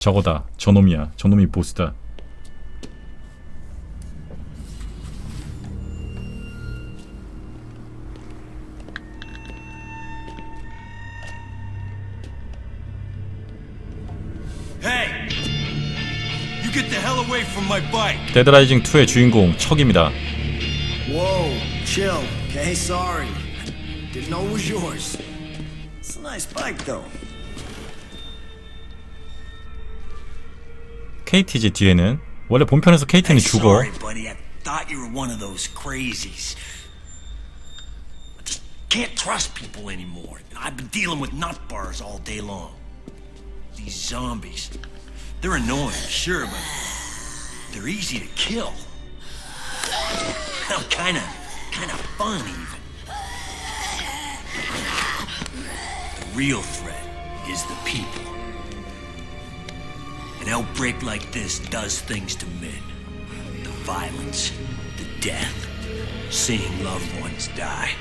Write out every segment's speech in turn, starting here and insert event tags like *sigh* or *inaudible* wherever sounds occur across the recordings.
저거다. 저놈이야. 저놈이 보스다. 데드라이징 2의 주인공 척입니다. Whoa, chill. Okay, sorry. Didn't know it was yours. It's a nice bike, though. KTG 뒤에는 원래 본편에서 KT는 Hey, 죽어. sorry, buddy. I thought you were one of those crazies. I just can't trust people anymore. I've been dealing with nut bars all day long. These zombies. They're annoying, sure, but they're easy to kill. Hell, kinda, kinda fun, even. The real threat is the people. An outbreak like this does things to men. The violence, the death, seeing loved ones die.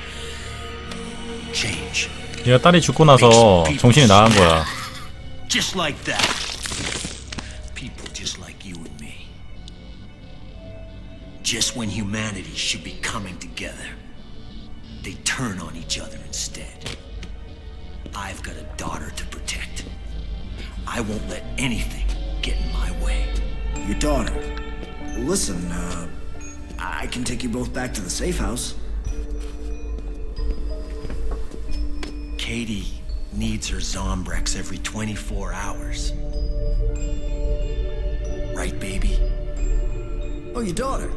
Change. 얘가 딸이 죽고 나서 정신이 나간 거야. Just like that. People just like you and me. Just when humanity should be coming together, they turn on each other instead. I've got a daughter to protect. I won't let anything get in my way. Your daughter. Listen, uh, I can take you both back to the safe house. Katie needs her Zombrex every 24 hours. Right, baby? Oh, your daughter.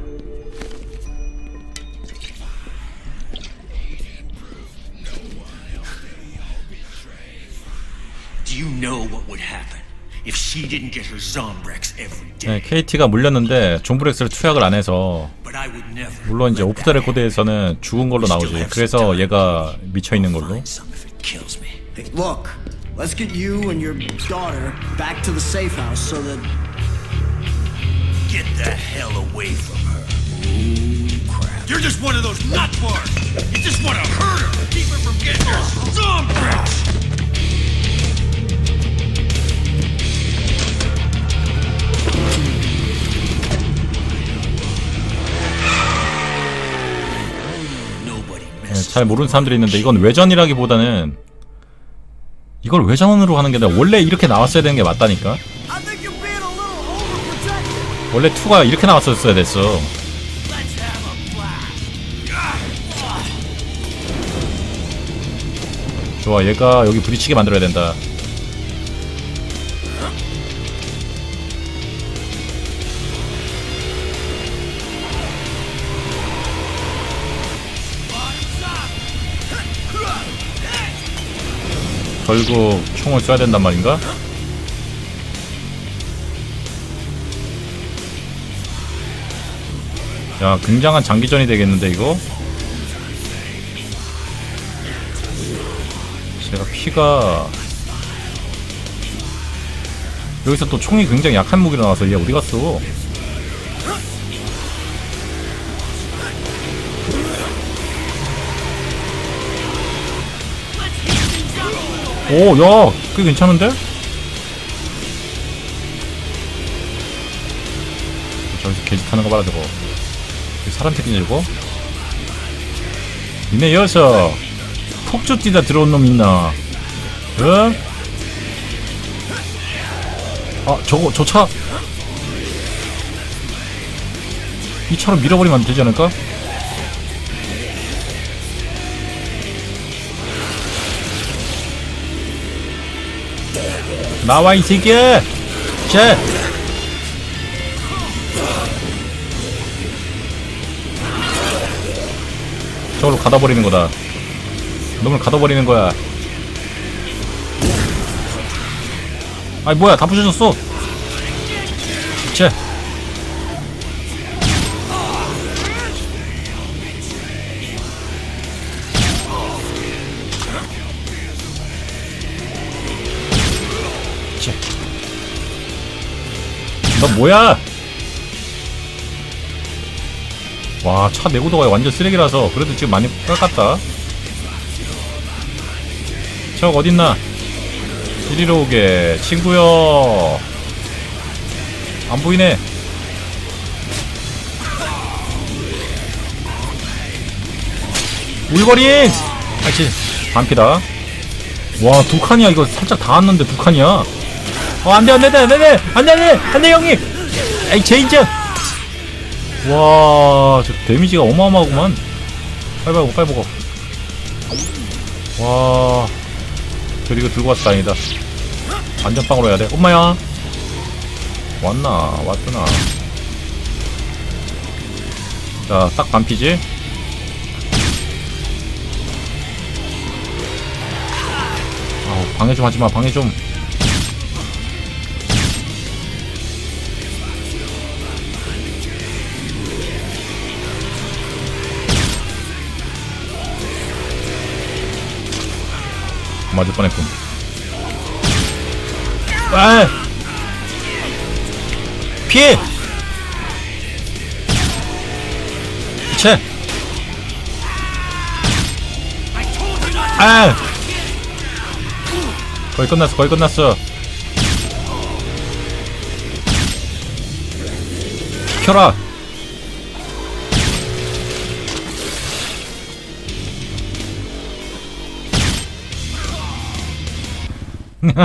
Do you know what would happen if she didn't get her Zombrex every day? 네, KT가 물렸는데 존브렉스를 투약을 안 해서. 물론 이제 let 오프 더 that 레코드에서는 죽은 걸로 나오지. 그래서 얘가 미쳐 있는 걸로. Look, let's get you and your daughter back to the safe house so that. Get the hell away from her. crap. You're just one of those nut bars. You just want to hurt her. Keep her from getting her Zombrex. 잘 모르는 사람들이 있는데 이건 외전이라기보다는 이걸 외전으로 하는 게 아니라 원래 이렇게 나왔어야 되는 게 맞다니까. 원래 2가 이렇게 나왔었어야 됐어. 좋아, 얘가 여기 부딪히게 만들어야 된다. 결국 총을 쏴야 된단 말인가? 야, 굉장한 장기전이 되겠는데 이거? 제가 피가 여기서 또 총이 굉장히 약한 무기로 나와서 얘 어디 갔어? 오, 야, 꽤 괜찮은데? 저기서 개짓 하는 거 봐라 저거. 사람 새끼냐 저거? 니네 여서 폭주 뛰다 들어온 놈 있나? 어? 아 저거 저 차. 이 차로 밀어버리면 되지 않을까? 나와 이 새끼야! 쟤! 저걸로 가둬버리는 거다. 놈을 가둬버리는 거야. 아이 뭐야 다 부셔졌어. 쟤. 뭐야? 와, 차 내구도가 완전 쓰레기라서 그래도 지금 많이 깎았다. 적 어딨나? 이리로 오게. 친구여. 안 보이네. 울버린! 아이씨, 반피다. 와, 두 칸이야. 이거 살짝 닿았는데 두 칸이야. 어, 안 돼, 안 돼, 안 돼, 안 돼, 안 돼, 안 돼, 안 돼, 형님! 에이, 제인즈! 와, 저 데미지가 어마어마하구만. 빨리 먹어, 빨리 먹어. 와, 저 이거 들고 왔다, 다행이다. 안전빵으로 해야 돼. 엄마야! 왔나, 왔구나. 자, 딱 반피지? 아우, 방해 좀 하지 마, 방해 좀. 맞을 뻔했군. 아! 피해! 피체! 아! 거의 끝났어, 거의 끝났어. 켜라! Katie.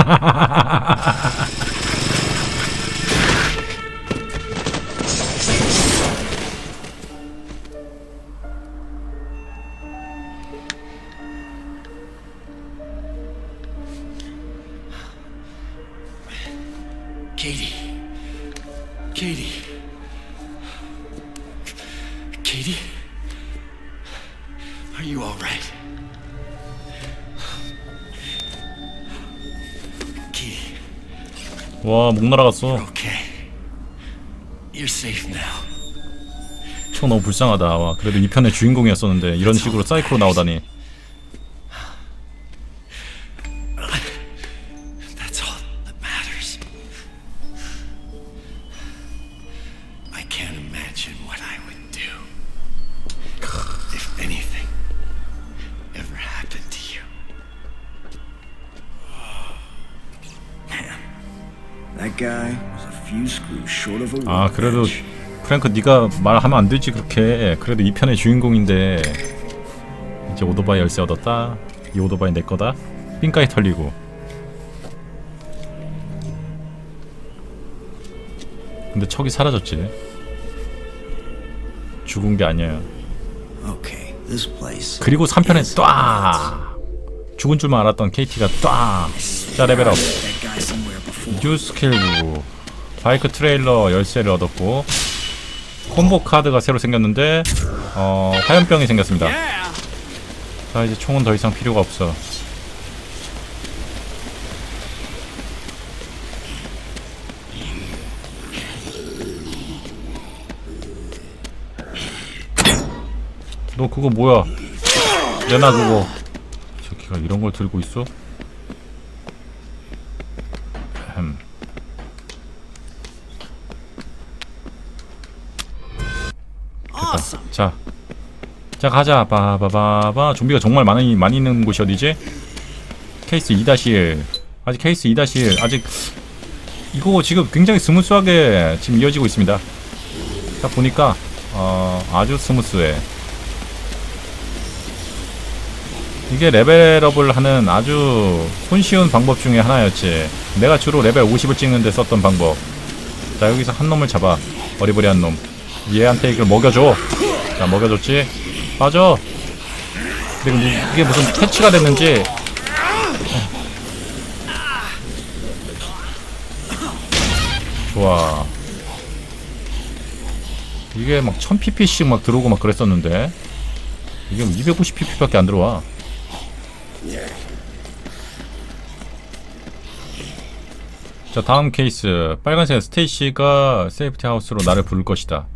Katie. Katie? Are you alright? Katie, 와, 목 날아갔어. 총 너무 불쌍하다. 와, 그래도 이 편의 주인공이었었는데 이런 식으로 사이코로 나오다니. 아, 그래도. 프랭크 네가 말하면 안 되지 그렇게. 그래도 이 편의 주인공인데 이제 오토바이 열쇠 얻었다. 이 오토바이 내 거다. 삥까지 털리고. 근데 척이 사라졌지. 죽은 게 아니야. 그리고 3편에 is 딱 죽은 줄만 알았던 KT가 딱! 자 레벨업 뉴 스킬 부부 바이크 트레일러 열쇠를 얻었고 콤보 카드가 새로 생겼는데 어 화염병이 생겼습니다. 자 이제 총은 더 이상 필요가 없어. 너 그거 뭐야? 내놔 그거. 저기가 이런 걸 들고 있어? 자 가자. 바바바바. 좀비가 정말 많이 많이 있는 곳이 어디지? 케이스 2-1. 아직 케이스 2-1. 아직 이거 지금 굉장히 스무스하게 지금 이어지고 있습니다. 딱 보니까 어, 아주 스무스해. 이게 레벨업을 하는 아주 손쉬운 방법 중에 하나였지. 내가 주로 레벨 50을 찍는데 썼던 방법. 자 여기서 한 놈을 잡아. 어리버리한 놈. 얘한테 이걸 먹여줘. 자 먹여줬지. 그리고 이- 이게 무슨 캐치가 됐는지. 좋아. 이게 막 1000pp씩 막 들어오고 막 그랬었는데. 이게 250pp밖에 안 들어와. 자 다음 케이스 빨간색 스테이시가 세이프티 하우스로 나를 부를 것이다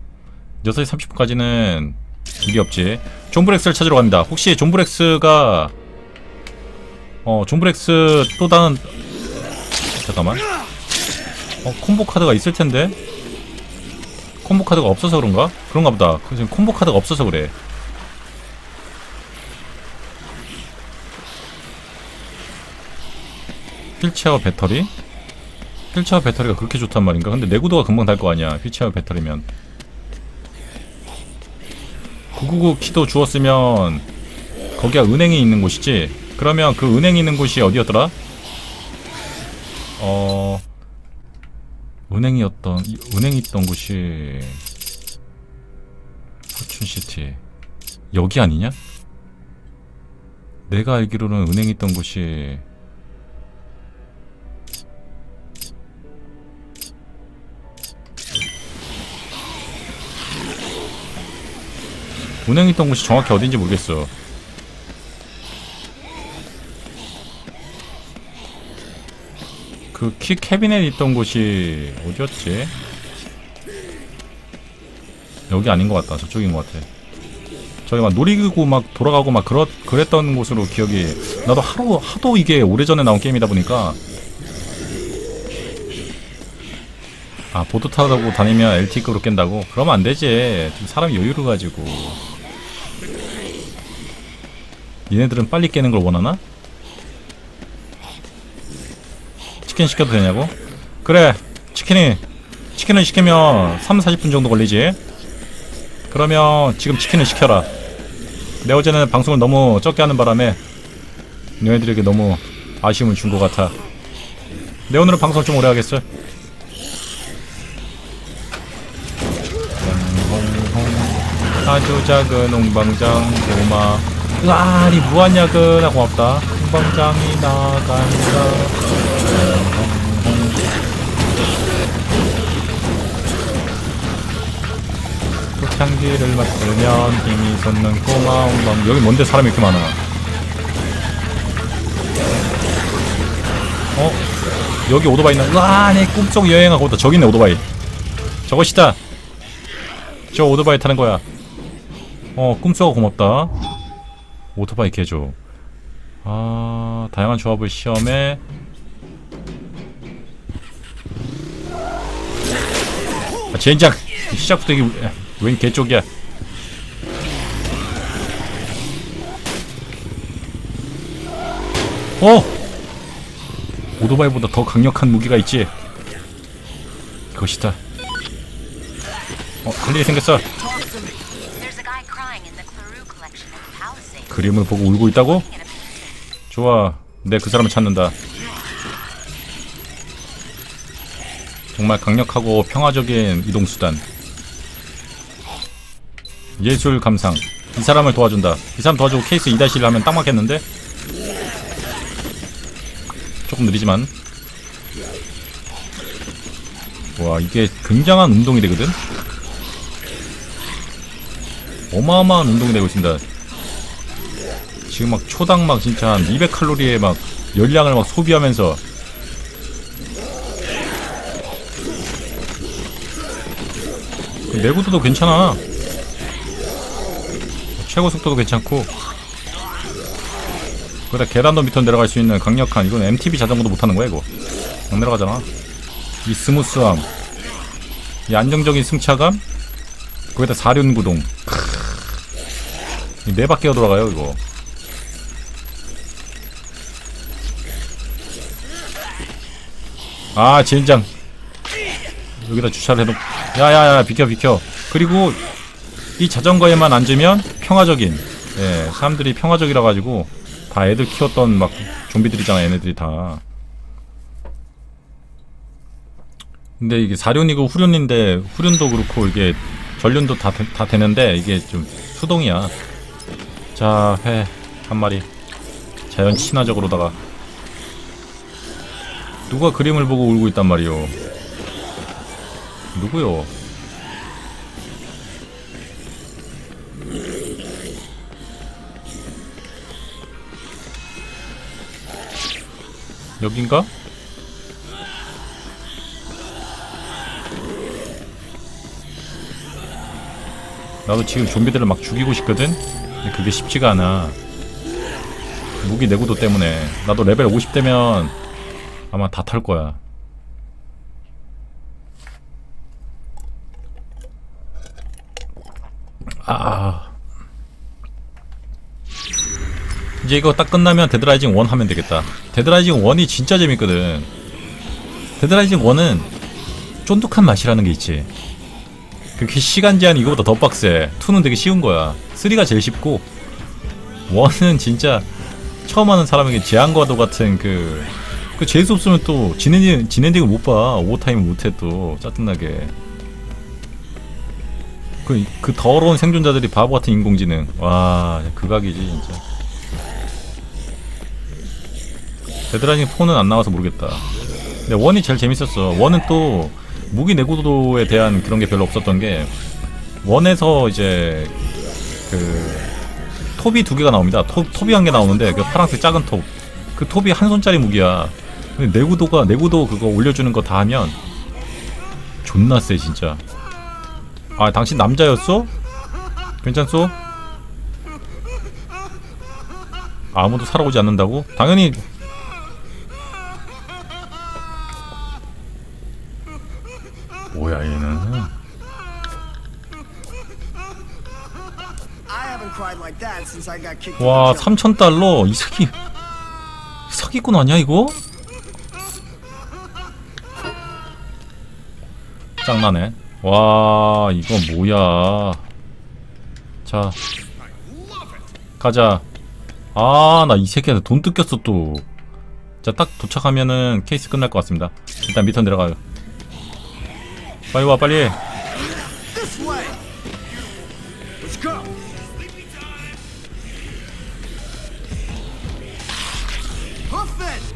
6시 30분까지는 일이 없지 존브렉스를 찾으러 갑니다. 혹시 존브렉스가 어 존브렉스 또 다른 잠깐만. 어 콤보 카드가 있을 텐데? 콤보 카드가 없어서 그런가? 그런가 보다. 그 지금 콤보 카드가 없어서 그래. 휠체어 배터리? 휠체어 배터리가 그렇게 좋단 말인가? 근데 내구도가 금방 달 거 아니야 휠체어 배터리면 999 키도 주었으면 거기가 은행이 있는 곳이지 그러면 그 은행이 있는 곳이 어디였더라? 어... 은행이었던 이- 은행이 있던 곳이 포춘시티 여기 아니냐? 내가 알기로는 은행이 있던 곳이 은행 있던 곳이 정확히 어딘지 모르겠어. 그 키 캐비넷 있던 곳이 어디였지? 여기 아닌 것 같다. 저쪽인 것 같아. 저기 막 놀이기구 막 돌아가고 막 그렇 그랬던 곳으로 기억이. 나도 하루 하도 이게 오래전에 나온 게임이다 보니까. 아 보드 타고 다니면 LT급으로 깬다고? 그러면 안 되지. 좀 사람이 여유를 가지고. 얘네들은 빨리 깨는 걸 원하나? 치킨 시켜도 되냐고? 그래 치킨이 치킨을 시키면 3, 40분 정도 걸리지. 그러면 지금 치킨을 시켜라. 내 어제는 방송을 너무 적게 하는 바람에 너희들에게 너무 아쉬움을 준 것 같아. 내 오늘은 방송 좀 오래 하겠어. 아주 작은 웅방장 고마 아니 무한야근아 고맙다. 웅방장이 나간다. 꽃향기를 맡으면 힘이 솟는 고마운 밤. 여기 뭔데 사람이 이렇게 많아? 어? 여기 오토바이 있나? 우와 내 꿈속 여행하고 있다. 저기 있네 오토바이. 저것이다. 저 오토바이 타는 거야. 어 꿈속아 고맙다 오토바이 개줘 아 다양한 조합을 시험해. 아, 젠장 시작부터 이게 왜- 웬 개쪽이야. 어? 오토바이보다 더 강력한 무기가 있지? 그것이다. 어 할 일이 생겼어 그림을 보고 울고 있다고? 좋아 내 그 사람을 찾는다 정말 강력하고 평화적인 이동수단 예술 감상 이 사람을 도와준다 이 사람 도와주고 케이스 2-1을 하면 딱 맞겠는데? 조금 느리지만 와 이게 굉장한 운동이 되거든? 어마어마한 운동이 되고 있습니다. 지금 막 초당 막 진짜 한 200칼로리의 막 열량을 막 소비하면서. 그 내구도도 괜찮아. 최고 속도도 괜찮고. 거기다 계단도 밑으로 내려갈 수 있는 강력한 이건 MTB 자전거도 못하는 거야 이거. 안 내려가잖아. 이 스무스함. 이 안정적인 승차감. 거기다 사륜 구동. 크으. 이 네 바퀴가 돌아가요 이거. 아 젠장. 여기다 주차를 해놓 야야야 비켜 비켜. 그리고 이 자전거에만 앉으면 평화적인 예 사람들이 평화적이라 가지고 다 애들 키웠던 막 좀비들이잖아 얘네들이 다. 근데 이게 사륜이고 후륜인데 후륜도 그렇고 이게 전륜도 다, 되- 다 되는데 이게 좀 수동이야 자 회 한 마리 자연 친화적으로다가 누가 그림을 보고 울고 있단 말이오 누구요? 여긴가? 나도 지금 좀비들을 막 죽이고 싶거든? 그게 쉽지가 않아. 무기 내구도 때문에. 나도 레벨 50 되면 아마 다탈 거야. 아. 이제 이거 딱 끝나면 데드라이징 1 하면 되겠다. 데드라이징 1이 진짜 재밌거든. 데드라이징 1은 쫀득한 맛이라는 게 있지. 그렇게 시간 제한이 이거보다 더 빡세. 2는 되게 쉬운 거야. 3가 제일 쉽고 1은 진짜 처음 하는 사람에게 제한과도 같은 그, 그 재수 없으면 또 진엔딩, 진엔딩을 못 봐. 오버타임을 못해 또. 짜증나게. 그, 그 더러운 생존자들이 바보 같은 인공지능. 와, 극악이지, 진짜. 데드라이징 4는 안 나와서 모르겠다. 근데 원이 제일 재밌었어. 원은 또 무기 내구도에 대한 그런 게 별로 없었던 게 원에서 이제 그 톱이 두 개가 나옵니다. 톱, 톱이 한 개 나오는데 그 파란색 작은 톱. 그 톱이 한 손짜리 무기야. 근데 내구도가 내구도 그거 올려주는 거 다 하면 존나 세 진짜. 아 당신 남자였어? 괜찮소? 아무도 살아오지 않는다고? 당연히 뭐야 얘는? 와 out of jail. 3천 달러. 이 사기 사기꾼 아니야 이거? 짱나네. 와 이거 뭐야? 자 가자. 아 나 이 새끼한테 돈 뜯겼어 또 자 딱 도착하면은 케이스 끝날 것 같습니다. 일단 밑으로 내려가요 빨리 와 빨리.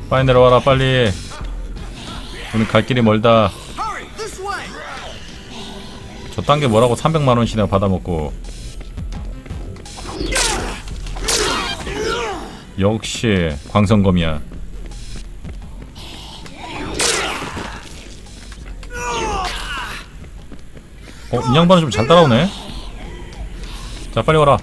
빨리 내려와라 빨리 우리 갈 길이 멀다. 저딴 게 뭐라고 300만 원씩이나 받아먹고 역시 광선검이야 어? 이 양반은 좀 잘 따라오네 자 빨리 와라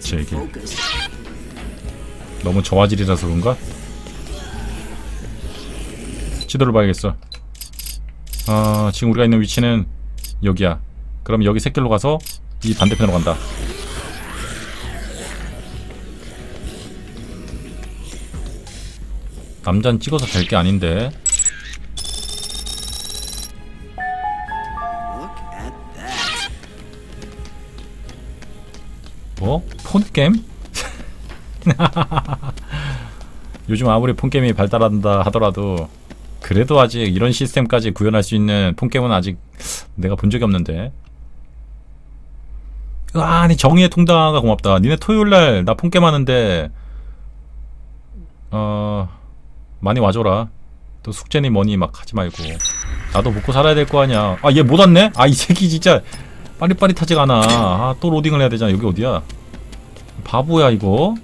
제게. 너무 저화질이라서 그런가? 지도를 봐야겠어. 아, 지금 우리가 있는 위치는 여기야. 그럼 여기 샛길로 가서 이 반대편으로 간다. 남잔 찍어서 될 게 아닌데. 뭐? 폰게임? *laughs* 요즘 아무리 폰게임이 발달한다 하더라도 그래도 아직 이런 시스템까지 구현할 수 있는 폰게임은 아직 내가 본 적이 없는데 아, 아니 정의의 통닭아 고맙다. 니네 토요일 날 나 폰게임 하는데 어 많이 와줘라. 또 숙제니 뭐니 막 하지 말고. 나도 먹고 살아야 될 거 아니야. 아 얘 못 왔네? 아 이 새끼 진짜 빠릿빠릿하지가 않아. 아, 또 로딩을 해야 되잖아. 여기 어디야? 바보야 이거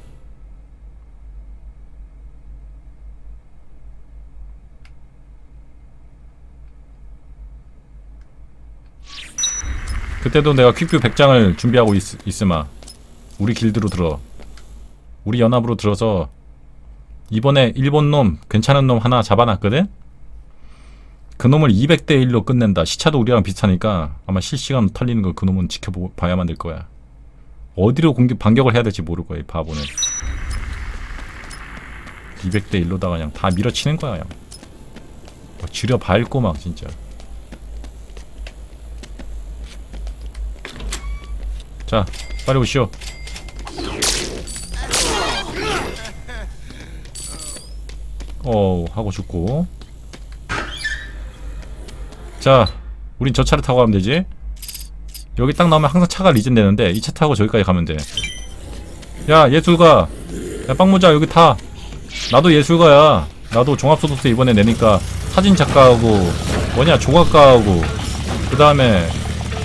그때도 내가 퀵뷰 100장을 준비하고 있, 있으마. 우리 길드로 들어. 우리 연합으로 들어서 이번에 일본 놈 괜찮은 놈 하나 잡아놨거든? 그 놈을 200대 1로 끝낸다. 시차도 우리랑 비슷하니까 아마 실시간 털리는 거 그 놈은 지켜봐야만 될 거야. 어디로 공격 반격을 해야 될지 모를 거야 이 바보는. 200대 1로다가 그냥 다 밀어치는 거야 그냥. 막 지려 밟고 막 진짜 자 빨리 오시오. 어 하고 죽고. 자 우린 저 차를 타고 가면 되지? 여기 딱 나오면 항상 차가 리젠되는데 이 차 타고 저기까지 가면 돼 야 예술가. 야 빵모자 여기 타. 나도 예술가야. 나도 종합소득세 이번에 내니까 사진 작가하고 뭐냐 조각가하고. 그 다음에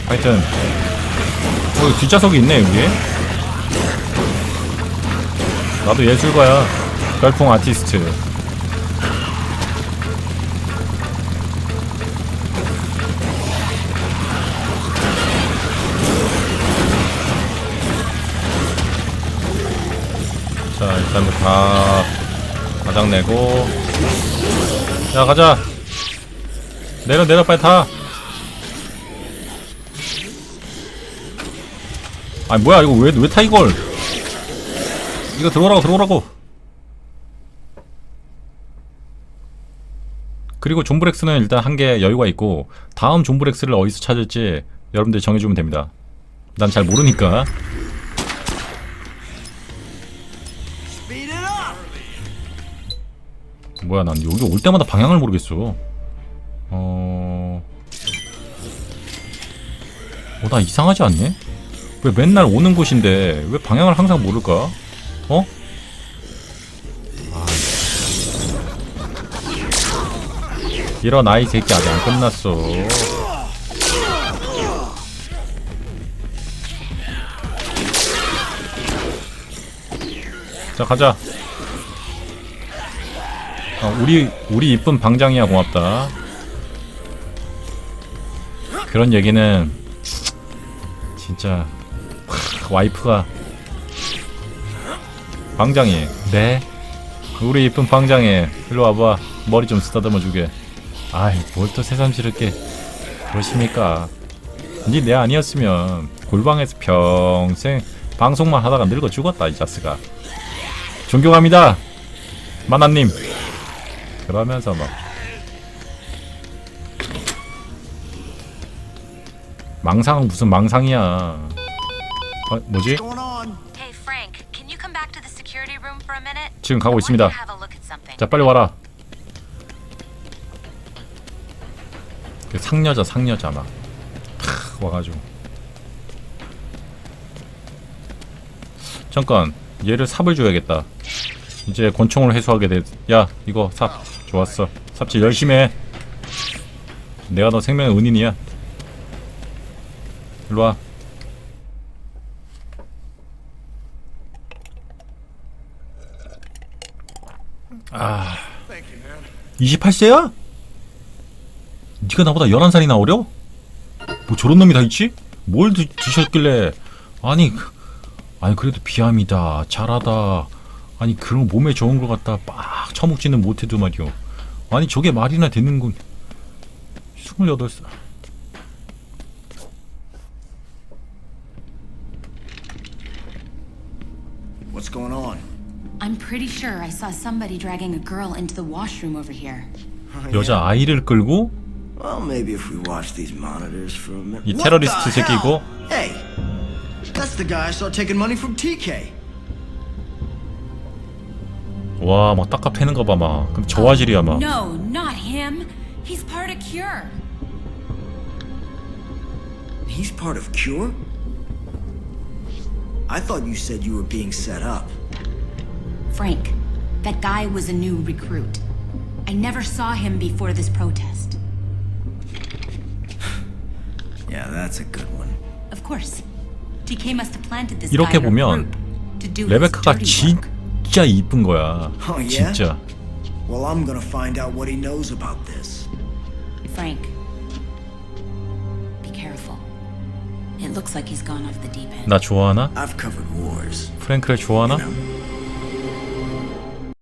하여튼 어 뒷좌석이 있네 여기. 나도 예술가야. 별풍 아티스트. 자 일단 다 가장 내고. 야 가자. 내려 내려 빨리 타 아니 뭐야 이거 왜왜 타 이걸? 이거 들어오라고 들어오라고. 그리고 존브렉스는 일단 한 개 여유가 있고 다음 존브렉스를 어디서 찾을지 여러분들 정해주면 됩니다. 난 잘 모르니까. 뭐야 난 여기 올 때마다 방향을 모르겠어. 어. 어, 나 이상하지 않니? 왜 맨날 오는 곳인데 왜 방향을 항상 모를까? 어? 아. 일어나 이 새끼 아직 안 끝났어. 자 가자. 어, 우리 우리 이쁜 방장이야 고맙다. 그런 얘기는 진짜 와이프가 방장이 네 우리 이쁜 방장이 일로 와봐 머리 좀 쓰다듬어 주게. 아이 뭘 또 새삼스럽게 그러십니까? 니내 아니었으면 골방에서 평생 방송만 하다가 늙어 죽었다 이 자스가. 존경합니다 마나님. 그러면서 막 망상은 무슨 망상이야 어, 뭐지? What's going on? Hey, Frank, can you come back to the security room for a minute? 지금 가고 있습니다. 자 빨리 와라 그 상여자 상여자 막 크, 와가지고 잠깐 얘를 삽을 줘야겠다 이제 권총을 회수하게 돼 야 이거 삽 좋았어 삽질 열심히 해 내가 너 생명의 은인이야 일로 와 28세야? 네가 나보다 11살이나 어려? 뭐 저런 놈이 다 있지? 뭘 드, 드셨길래 아니 그- 아니 그래도 비암이다 잘하다 아니 그런 몸에 좋은 걸 갖다 빡 처먹지는 못해도 말이오 아니 저게 말이나 되는군 28살 What's going on? I'm pretty sure I saw somebody dragging a girl into the washroom over here. 여자 아이를 끌고 Well, maybe if we watch these monitors for a minute. 이 What 테러리스트 the 새끼고 hell? Hey, that's the guy I saw taking money from TK. 와막 딱값 패는 거 봐 막 그럼 저화질이야 막 No, not him. He's part of Cure. He's part of Cure? I thought you said you were being set up. Frank, that guy was a new recruit. I never saw him before this protest. *sighs* Yeah, that's a good one. Of course. TK must have planted this 이렇게 guy in a 보면 group to do his 레베카가 dirty work. 진짜 이쁜 거야 Oh, yeah? 진짜 Well, I'm gonna find out what he knows about this. Frank, be careful. It looks like he's gone off the deep end. 나 좋아하나? I've covered wars. 프랭크를 좋아하나? You know,